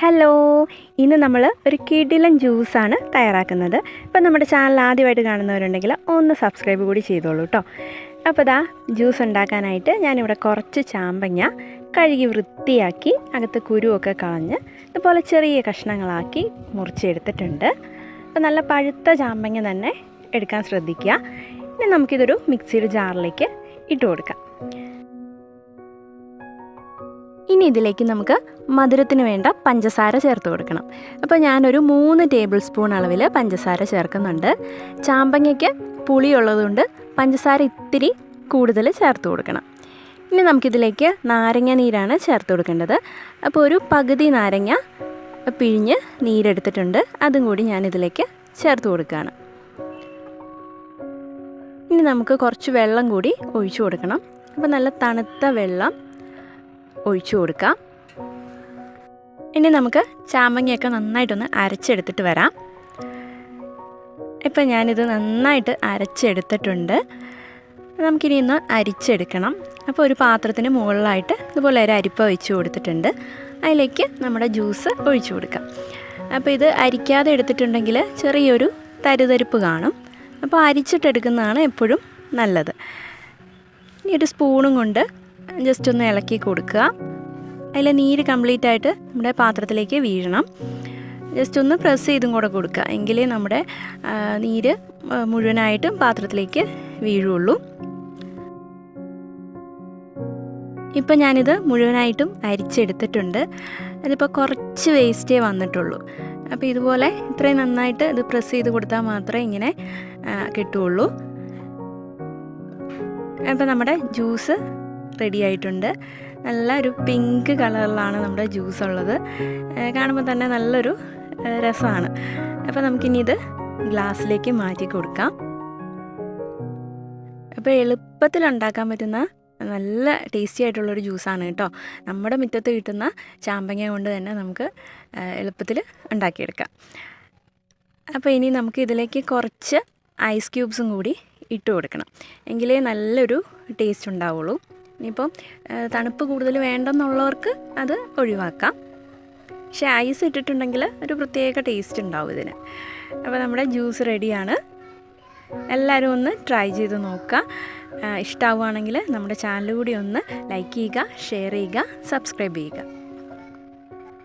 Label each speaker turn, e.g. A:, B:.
A: Hello. ഇന്ന് നമ്മൾ ഒരു കിടിലൻ ജ്യൂസാണ് തയ്യാറാക്കുന്നത്. ഇപ്പം നമ്മുടെ ചാനൽ ആദ്യമായിട്ട് കാണുന്നവരുണ്ടെങ്കിൽ ഒന്ന് സബ്സ്ക്രൈബ് കൂടി ചെയ്തോളൂ കേട്ടോ അപ്പോൾ ഇതാ ജ്യൂസ് ഉണ്ടാക്കാനായിട്ട് ഞാനിവിടെ കുറച്ച് ചാമ്പങ്ങ കഴുകി വൃത്തിയാക്കി അകത്ത് കുരുവൊക്കെ കളഞ്ഞ് ഇതുപോലെ ചെറിയ കഷ്ണങ്ങളാക്കി മുറിച്ചെടുത്തിട്ടുണ്ട്. അപ്പോൾ നല്ല പഴുത്ത ചാമ്പങ്ങ തന്നെ എടുക്കാൻ ശ്രദ്ധിക്കുക. ഇനി നമുക്കിതൊരു മിക്സിയുടെ ജാറിലേക്ക് ഇട്ട് കൊടുക്കാം. ഇനി ഇതിലേക്ക് നമുക്ക് മധുരത്തിന് വേണ്ട പഞ്ചസാര ചേർത്ത് കൊടുക്കണം. അപ്പോൾ ഞാനൊരു മൂന്ന് ടേബിൾ സ്പൂൺ അളവിൽ പഞ്ചസാര ചേർക്കുന്നുണ്ട്. ചാമ്പങ്ങയ്ക്ക് പുളിയുള്ളതുകൊണ്ട് പഞ്ചസാര ഇത്തിരി കൂടുതൽ ചേർത്ത് കൊടുക്കണം. ഇനി നമുക്കിതിലേക്ക് നാരങ്ങ നീരാണ് ചേർത്ത് കൊടുക്കേണ്ടത്. അപ്പോൾ ഒരു പകുതി നാരങ്ങ പിഴിഞ്ഞ് നീരെടുത്തിട്ടുണ്ട്. അതും കൂടി ഞാനിതിലേക്ക് ചേർത്ത് കൊടുക്കുകയാണ്. ഇനി നമുക്ക് കുറച്ച് വെള്ളം കൂടി ഒഴിച്ചു കൊടുക്കണം. അപ്പോൾ നല്ല തണുത്ത വെള്ളം ഒഴിച്ചു കൊടുക്കാം. ഇനി നമുക്ക് ചാമ്പങ്ങയൊക്കെ നന്നായിട്ടൊന്ന് അരച്ചെടുത്തിട്ട് വരാം. ഇപ്പം ഞാനിത് നന്നായിട്ട് അരച്ചെടുത്തിട്ടുണ്ട്. നമുക്കിനി ഒന്ന് അരിച്ചെടുക്കണം. അപ്പോൾ ഒരു പാത്രത്തിന് മുകളിലായിട്ട് ഇതുപോലെ ഒരു അരിപ്പ വെച്ച് കൊടുത്തിട്ടുണ്ട്. അതിലേക്ക് നമ്മുടെ ജ്യൂസ് ഒഴിച്ചു കൊടുക്കാം. അപ്പോൾ ഇത് അരിക്കാതെ എടുത്തിട്ടുണ്ടെങ്കിൽ ചെറിയൊരു തരുതരിപ്പ് കാണും. അപ്പോൾ അരിച്ചിട്ടെടുക്കുന്നതാണ് എപ്പോഴും നല്ലത്. ഇനി ഒരു സ്പൂണും കൊണ്ട് ജസ്റ്റ് ഒന്ന് ഇളക്കി കൊടുക്കുക. അതിൽ നീര് കംപ്ലീറ്റ് ആയിട്ട് നമ്മുടെ പാത്രത്തിലേക്ക് വീഴണം. ജസ്റ്റ് ഒന്ന് പ്രസ് ചെയ്തും കൂടെ കൊടുക്കുക. എങ്കിലേ നമ്മുടെ നീര് മുഴുവനായിട്ടും പാത്രത്തിലേക്ക് വീഴുള്ളൂ. ഇപ്പം ഞാനിത് മുഴുവനായിട്ടും അരിച്ചെടുത്തിട്ടുണ്ട്. അതിപ്പോൾ കുറച്ച് വേസ്റ്റേ വന്നിട്ടുള്ളൂ. അപ്പോൾ ഇതുപോലെ ഇത്രയും നന്നായിട്ട് ഇത് പ്രസ് ചെയ്ത് കൊടുത്താൽ മാത്രമേ ഇങ്ങനെ കിട്ടുള്ളൂ. അപ്പോൾ നമ്മുടെ ജ്യൂസ് റെഡി ആയിട്ടുണ്ട് നല്ല ഒരു പിങ്ക് കളറിലാണ് നമ്മുടെ ജ്യൂസ് ഉള്ളത്. കാണുമ്പോൾ തന്നെ നല്ലൊരു രസമാണ്. അപ്പോൾ നമുക്കിനി ഇത് ഗ്ലാസ്സിലേക്ക് മാറ്റി കൊടുക്കാം. അപ്പോൾ എളുപ്പത്തിൽ ഉണ്ടാക്കാൻ പറ്റുന്ന നല്ല ടേസ്റ്റി ആയിട്ടുള്ളൊരു ജ്യൂസാണ് കേട്ടോ. നമ്മുടെ മുറ്റത്ത് കിട്ടുന്ന ചാമ്പങ്ങ കൊണ്ട് തന്നെ നമുക്ക് എളുപ്പത്തിൽ ഉണ്ടാക്കിയെടുക്കാം. അപ്പോൾ ഇനി നമുക്ക് ഇതിലേക്ക് കുറച്ച് ഐസ് ക്യൂബ്സും കൂടി ഇട്ട് കൊടുക്കണം. എങ്കിലേ നല്ലൊരു ടേസ്റ്റ് ഉണ്ടാവുള്ളൂ. ഇനിയിപ്പം തണുപ്പ് കൂടുതൽ വേണ്ടെന്നുള്ളവർക്ക് അത് ഒഴിവാക്കാം. പക്ഷേ ഐസ് ഇട്ടിട്ടുണ്ടെങ്കിൽ ഒരു പ്രത്യേക ടേസ്റ്റ് ഉണ്ടാവും ഇതിന്. അപ്പോൾ നമ്മുടെ ജ്യൂസ് റെഡിയാണ്. എല്ലാവരും ഒന്ന് ട്രൈ ചെയ്ത് നോക്കുക. ഇഷ്ടമാവുകയാണെങ്കിൽ നമ്മുടെ ചാനൽ കൂടി ഒന്ന് ലൈക്ക് ചെയ്യുക ഷെയർ ചെയ്യുക സബ്സ്ക്രൈബ് ചെയ്യുക.